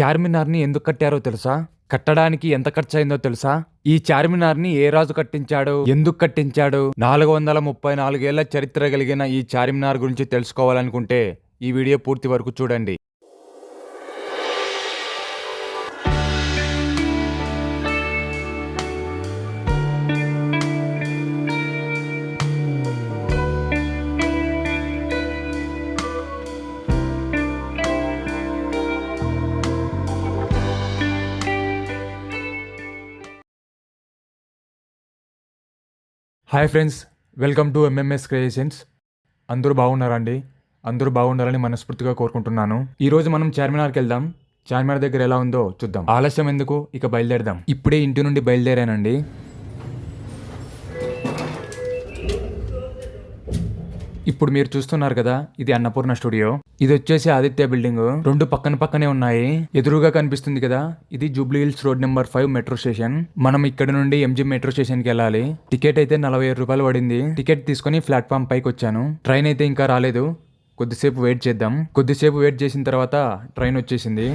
చార్మినార్ని ఎందుకు కట్టారో తెలుసా? కట్టడానికి ఎంత ఖర్చయిందో తెలుసా? ఈ చార్మినార్ని ఏ రాజు కట్టించాడు? ఎందుకు కట్టించాడు? నాలుగు వందల ముప్పై నాలుగేళ్ళ చరిత్ర కలిగిన ఈ చార్మినార్ గురించి తెలుసుకోవాలనుకుంటే ఈ వీడియో పూర్తి వరకు చూడండి. Hi friends welcome to MMS creations. అందరూ బాగున్నారా అండి అందరూ బాగుండాలని మనస్ఫూర్తిగా కోరుకుంటున్నాను. ఈ రోజు మనం చార్మినార్కి వెళ్దాం. చార్మినార్ దగ్గర ఎలా ఉందో చూద్దాం. ఆలస్యం ఎందుకు? ఇక బయలుదేరదాం. ఇప్పుడే ఇంటి నుండి బయలుదేరానండి. ఇప్పుడు మీరు చూస్తున్నారు కదా ఇది అన్నపూర్ణ స్టూడియో. ఇది వచ్చేసి ఆదిత్య బిల్డింగ్. రెండు పక్కన పక్కనే ఉన్నాయి. ఎదురుగా కనిపిస్తుంది కదా ఇది Jubilee Hills road number five metro station. మనం ఇక్కడ నుండి ఎంజీ మెట్రో స్టేషన్కి వెళ్ళాలి. టికెట్ అయితే నలభై ఏడు రూపాయలు పడింది. టికెట్ తీసుకొని ప్లాట్ఫామ్ పైకి వచ్చాను. ట్రైన్ అయితే ఇంకా రాలేదు. కొద్దిసేపు వెయిట్ చేద్దాం. కొద్దిసేపు వెయిట్ చేసిన తర్వాత ట్రైన్ వచ్చేసింది.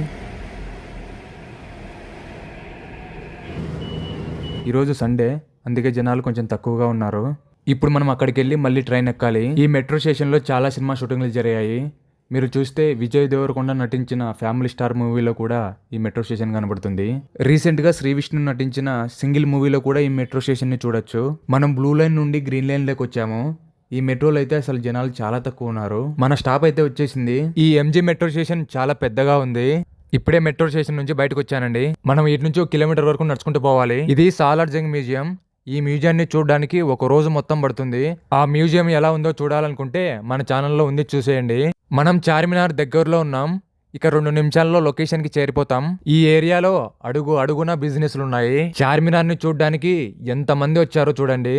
ఈరోజు సండే అందుకే జనాలు కొంచెం తక్కువగా ఉన్నారు. ఇప్పుడు మనం అక్కడికి వెళ్ళి మళ్ళీ ట్రైన్ ఎక్కాలి. ఈ మెట్రో స్టేషన్లో చాలా సినిమా షూటింగ్లు జరిగాయి. మీరు చూస్తే విజయ్ దేవరకొండ నటించిన ఫ్యామిలీ స్టార్ మూవీలో కూడా ఈ మెట్రో స్టేషన్ కనబడుతుంది. రీసెంట్గా శ్రీ విష్ణు నటించిన సింగిల్ మూవీలో కూడా ఈ మెట్రో స్టేషన్ని చూడొచ్చు. మనం బ్లూ లైన్ నుండి గ్రీన్ లైన్లోకి వచ్చాము. ఈ మెట్రోలో అయితే అసలు జనాలు చాలా తక్కువ ఉన్నారు. మన స్టాప్ అయితే వచ్చేసింది. ఈ ఎంజీ మెట్రో స్టేషన్ చాలా పెద్దగా ఉంది. ఇప్పుడే మెట్రో స్టేషన్ నుంచి బయటకు వచ్చానండి. మనం ఇటు నుంచి ఒక కిలోమీటర్ వరకు నడుచుకుంటూ పోవాలి. ఇది సాలార్జంగ్ మ్యూజియం. ఈ మ్యూజియాన్ని చూడడానికి ఒక రోజు మొత్తం పడుతుంది. ఆ మ్యూజియం ఎలా ఉందో చూడాలనుకుంటే మన ఛానల్లో ఉంది చూసేయండి. మనం చార్మినార్ దగ్గరలో ఉన్నాం. ఇక రెండు నిమిషాల్లో లొకేషన్కి చేరిపోతాం. ఈ ఏరియాలో అడుగు అడుగున బిజినెస్లు ఉన్నాయి చార్మినార్ని చూడడానికి ఎంతమంది వచ్చారో చూడండి.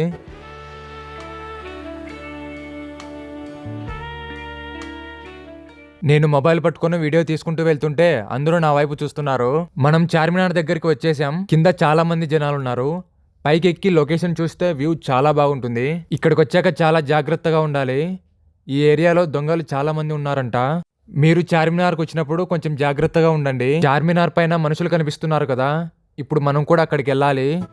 నేను మొబైల్ పట్టుకుని వీడియో తీసుకుంటూ వెళ్తుంటే అందరూ నా వైపు చూస్తున్నారు. మనం చార్మినార్ దగ్గరికి వచ్చేసాం కింద చాలా మంది జనాలు ఉన్నారు పైకి ఎక్కి లొకేషన్ చూస్తే వ్యూ చాలా బాగుంటుంది. ఇక్కడికి వచ్చాక చాలా జాగ్రత్తగా ఉండాలి. ఈ ఏరియాలో దొంగలు చాలా మంది ఉన్నారంట. మీరు చార్మినార్కి వచ్చినప్పుడు కొంచెం జాగ్రత్తగా ఉండండి. చార్మినార్ పైన మనుషులు కనిపిస్తున్నారు కదా. ఇప్పుడు మనం కూడా అక్కడికి వెళ్ళాలి.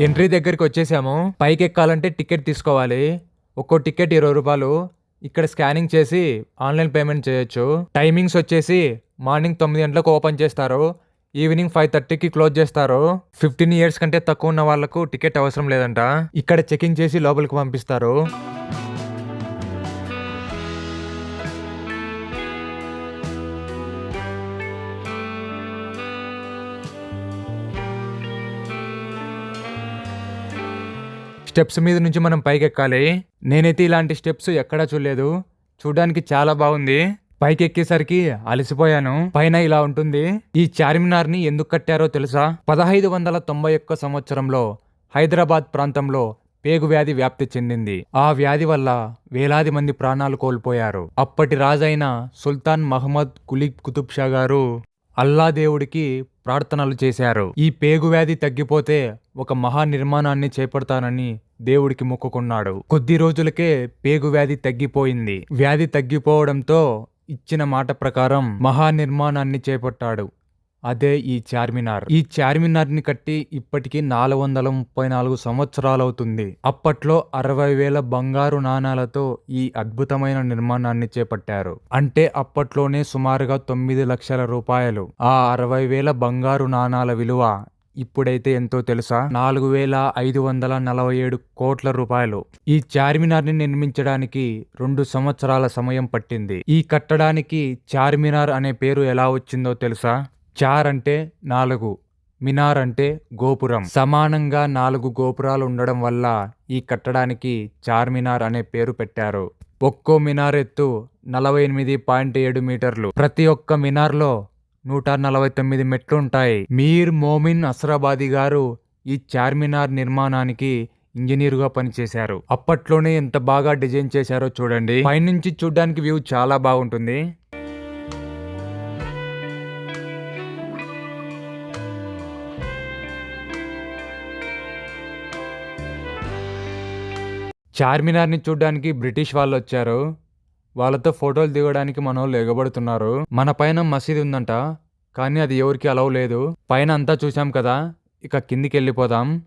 ఎంట్రీ దగ్గరికి వచ్చేసాము. పైకి ఎక్కాలంటే టికెట్ తీసుకోవాలి. ఒక్కో టికెట్ ఇరవై రూపాయలు. ఇక్కడ స్కానింగ్ చేసి ఆన్లైన్ పేమెంట్ చేయొచ్చు. టైమింగ్స్ వచ్చేసి మార్నింగ్ తొమ్మిది గంటలకు ఓపెన్ చేస్తారు. ఈవినింగ్ ఫైవ్ థర్టీకి క్లోజ్ చేస్తారు. ఫిఫ్టీన్ ఇయర్స్ కంటే తక్కువ ఉన్న వాళ్ళకు టికెట్ అవసరం లేదంట. ఇక్కడ చెకింగ్ చేసి లోపలికి పంపిస్తారు. స్టెప్స్ మీద నుంచి మనం పైకెక్కాలి. నేనైతే ఇలాంటి స్టెప్స్ ఎక్కడా చూడలేదు. చూడడానికి చాలా బాగుంది. పైకి ఎక్కేసరికి అలసిపోయాను. పైన ఇలా ఉంటుంది. ఈ చార్మినార్ని ఎందుకు కట్టారో తెలుసా? పదహైదు వందల తొంభై ఒక్క సంవత్సరంలో హైదరాబాద్ ప్రాంతంలో పేగు వ్యాధి వ్యాప్తి చెందింది. ఆ వ్యాధి వల్ల వేలాది మంది ప్రాణాలు కోల్పోయారు. అప్పటి రాజైన సుల్తాన్ మహమ్మద్ కులీబ్ కుతుబ్ షా గారు అల్లా దేవుడికి ప్రార్థనలు చేశారు. ఈ పేగు వ్యాధి తగ్గిపోతే ఒక మహా నిర్మాణాన్ని చేపడతానని దేవుడికి మొక్కుకున్నాడు. కొద్ది రోజులకే పేగు వ్యాధి తగ్గిపోయింది. వ్యాధి తగ్గిపోవడంతో ఇచ్చిన మాట ప్రకారం మహా నిర్మాణాన్ని చేపట్టాడు. అదే ఈ చార్మినార్. ఈ చార్మినార్ని కట్టి ఇప్పటికీ నాలుగు వందల ముప్పై నాలుగు సంవత్సరాలవుతుంది. అప్పట్లో అరవై వేల బంగారు నాణాలతో ఈ అద్భుతమైన నిర్మాణాన్ని చేపట్టారు. అంటే అప్పట్లోనే సుమారుగా తొమ్మిది లక్షల రూపాయలు. ఆ అరవై వేల బంగారు నాణాల విలువ ఇప్పుడైతే ఎంతో తెలుసా? నాలుగు వేల ఐదు వందల నలభై ఏడు కోట్ల రూపాయలు. ఈ చార్మినార్ని నిర్మించడానికి రెండు సంవత్సరాల సమయం పట్టింది. ఈ కట్టడానికి చార్మినార్ అనే పేరు ఎలా వచ్చిందో తెలుసా? చార్ అంటే నాలుగు మినార్ అంటే గోపురం. సమానంగా నాలుగు గోపురాలు ఉండడం వల్ల ఈ కట్టడానికి చార్మినార్ అనే పేరు పెట్టారు. ఒక్కో మినార్ ఎత్తు నలభై ఎనిమిది పాయింట్ ఏడు మీటర్లు. ప్రతి ఒక్క మినార్లో నూట నలభై తొమ్మిది మెట్లు ఉంటాయి మీర్ మోమిన్ అసరాబాది గారు ఈ చార్మినార్ నిర్మాణానికి ఇంజనీరుగా పనిచేశారు. అప్పట్లోనే ఎంత బాగా డిజైన్ చేశారో చూడండి. పైనుంచి చూడడానికి వ్యూ చాలా బాగుంటుంది. చార్మినార్ని చూడడానికి బ్రిటిష్ వాళ్ళు వచ్చారు వాళ్ళతో ఫోటోలు దిగడానికి మన వాళ్ళు ఎగబడుతున్నారు. మన పైన మసీదు ఉందంట. కానీ అది ఎవరికి అలవ్ లేదు. పైన అంతా చూసాం కదా. ఇక కిందికి వెళ్ళిపోదాం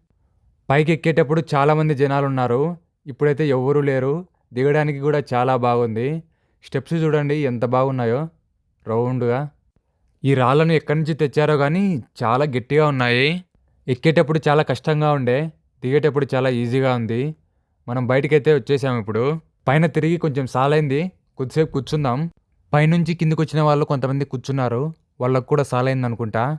పైకి ఎక్కేటప్పుడు చాలామంది జనాలు ఉన్నారు ఇప్పుడైతే ఎవరూ లేరు. దిగడానికి కూడా చాలా బాగుంది. స్టెప్స్ చూడండి ఎంత బాగున్నాయో. రౌండ్గా. ఈ రాళ్ళను ఎక్కడి నుంచి తెచ్చారో కానీ చాలా గట్టిగా ఉన్నాయి. ఎక్కేటప్పుడు చాలా కష్టంగా ఉండే. దిగేటప్పుడు చాలా ఈజీగా ఉంది. మనం బయటకైతే వచ్చేసాం ఇప్పుడు. పైన తిరిగి కొంచెం సాలైంది. కొద్దిసేపు కూర్చుందాం. పైనుంచి కిందికి వచ్చిన వాళ్ళు కొంతమంది కూర్చున్నారు. వాళ్ళకు కూడా సాలైంది అనుకుంటా.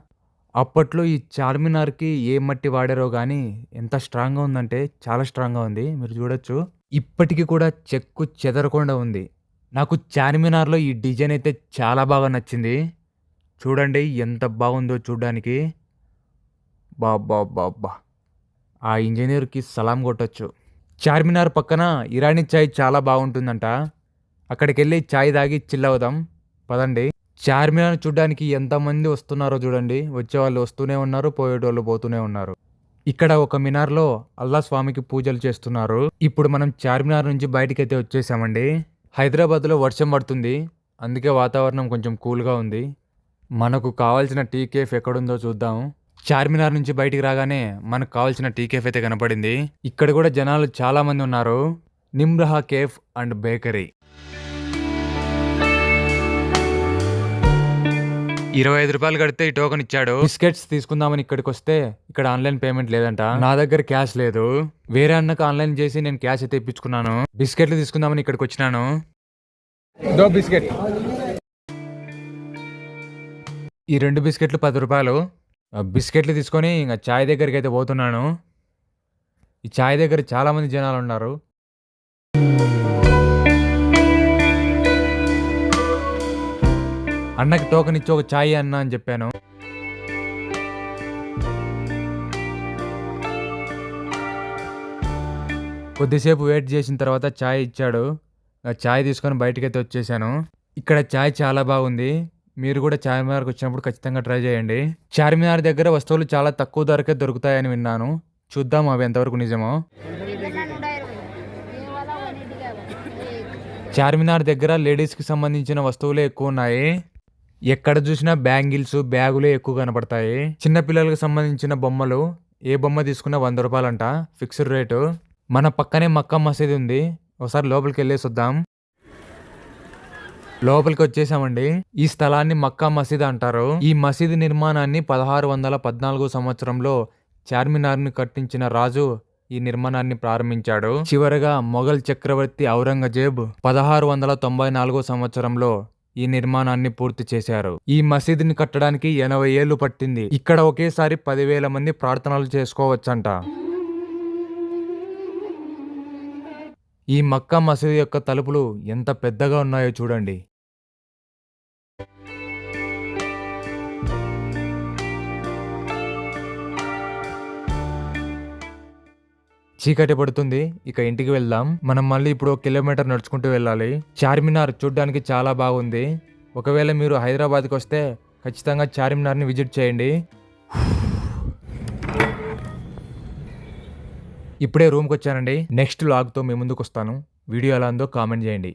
అప్పట్లో ఈ చార్మినార్కి ఏ మట్టి వాడారో కానీ ఎంత స్ట్రాంగ్గా ఉందంటే చాలా స్ట్రాంగ్గా ఉంది. మీరు చూడొచ్చు. ఇప్పటికీ కూడా చెక్కు చెదరకుండా ఉంది. నాకు చార్మినార్లో ఈ డిజైన్ అయితే చాలా బాగా నచ్చింది. చూడండి ఎంత బాగుందో చూడడానికి. బాబ్బా బాబ్బా ఆ ఇంజనీర్కి సలాం కొట్టొచ్చు. చార్మినార్ పక్కన ఇరానీ చాయ్ చాలా బాగుంటుందంట. అక్కడికి వెళ్ళి చాయ్ తాగి చిల్ అవుదాం. పదండి. చార్మినార్ చూడడానికి ఎంతమంది వస్తున్నారో చూడండి. వచ్చే వాళ్ళు వస్తూనే ఉన్నారు పోయేటోళ్ళు పోతూనే ఉన్నారు. ఇక్కడ ఒక మినార్లో అల్లా స్వామికి పూజలు చేస్తున్నారు. ఇప్పుడు మనం చార్మినార్ నుంచి బయటికైతే వచ్చేసామండి. హైదరాబాద్లో వర్షం పడుతుంది. అందుకే వాతావరణం కొంచెం కూల్గా ఉంది. మనకు కావాల్సిన టీ కేఫ్ ఎక్కడుందో చూద్దాం. చార్మినార్ నుంచి బయటికి రాగానే మనకు కావాల్సిన టీ కేఫ్ అయితే కనపడింది. ఇక్కడ కూడా జనాలు చాలా మంది ఉన్నారు. Nimrah cafe and bakery. ఇరవై ఐదు రూపాయలు కడితే ఈ టోకెన్ ఇచ్చాడు. బిస్కెట్స్ తీసుకుందామని ఇక్కడికి వస్తే ఇక్కడ ఆన్లైన్ పేమెంట్ లేదంట. నా దగ్గర క్యాష్ లేదు. వేరే అన్నకు ఆన్లైన్ చేసి నేను క్యాష్ అయితే ఇప్పించుకున్నాను. బిస్కెట్లు తీసుకుందామని ఇక్కడికి వచ్చినాను. దో బిస్కెట్. ఈ రెండు బిస్కెట్లు పది రూపాయలు. బిస్కెట్లు తీసుకొని ఇంకా చాయ్ దగ్గరికి అయితే పోతున్నాను. ఈ చాయ్ దగ్గర చాలా మంది జనాలు ఉన్నారు. అన్నకి టోకెన్ ఇచ్చి ఒక చాయ్ అన్న అని చెప్పాను. కొద్దిసేపు వెయిట్ చేసిన తర్వాత చాయ్ ఇచ్చాడు. ఆ చాయ్ తీసుకొని బయటకైతే వచ్చేసాను. ఇక్కడ చాయ్ చాలా బాగుంది. మీరు కూడా చార్మినార్కి వచ్చినప్పుడు ఖచ్చితంగా ట్రై చేయండి. చార్మినార్ దగ్గర వస్తువులు చాలా తక్కువ ధరకే దొరుకుతాయని విన్నాను. చూద్దాం అవి ఎంతవరకు నిజమో. చార్మినార్ దగ్గర లేడీస్కి సంబంధించిన వస్తువులే ఎక్కువ ఉన్నాయి. ఎక్కడ చూసినా బ్యాంగిల్స్ బ్యాగులే ఎక్కువ కనపడతాయి. చిన్నపిల్లలకు సంబంధించిన బొమ్మలు ఏ బొమ్మ తీసుకున్నా వంద రూపాయలంట ఫిక్స్డ్ రేటు. మన పక్కనే మక్కా మసీద్ ఉంది. ఒకసారి లోపలికి వెళ్ళేసి వద్దాం లోపలికి వచ్చేసామండి ఈ స్థలాన్ని మక్కా మసీద్ అంటారు. ఈ మసీద్ నిర్మాణాన్ని పదహారు వందల పద్నాలుగు సంవత్సరంలో చార్మినార్ని కట్టించిన రాజు ఈ నిర్మాణాన్ని ప్రారంభించాడు. చివరగా మొఘల్ చక్రవర్తి ఔరంగజేబ్ పదహారు వందల తొంభై నాలుగో సంవత్సరంలో ఈ నిర్మాణాన్ని పూర్తి చేశారు. ఈ మసీదుని కట్టడానికి ఎనభై ఏళ్ళు పట్టింది. ఇక్కడ ఒకేసారి పదివేల మంది ప్రార్థనలు చేసుకోవచ్చంట. ఈ మక్కా మసీదు యొక్క తలుపులు ఎంత పెద్దగా ఉన్నాయో చూడండి. చీకటి పడుతుంది. ఇక ఇంటికి వెళ్దాం. మనం మళ్ళీ ఇప్పుడు ఒక కిలోమీటర్ నడుచుకుంటూ వెళ్ళాలి. చార్మినార్ చూడ్డానికి చాలా బాగుంది. ఒకవేళ మీరు హైదరాబాద్కి వస్తే ఖచ్చితంగా చార్మినార్ని విజిట్ చేయండి. ఇప్పుడే రూమ్కి వచ్చానండి నెక్స్ట్ లాగ్తో మీ ముందుకు వస్తాను వీడియో ఎలా ఉందో కామెంట్ చేయండి.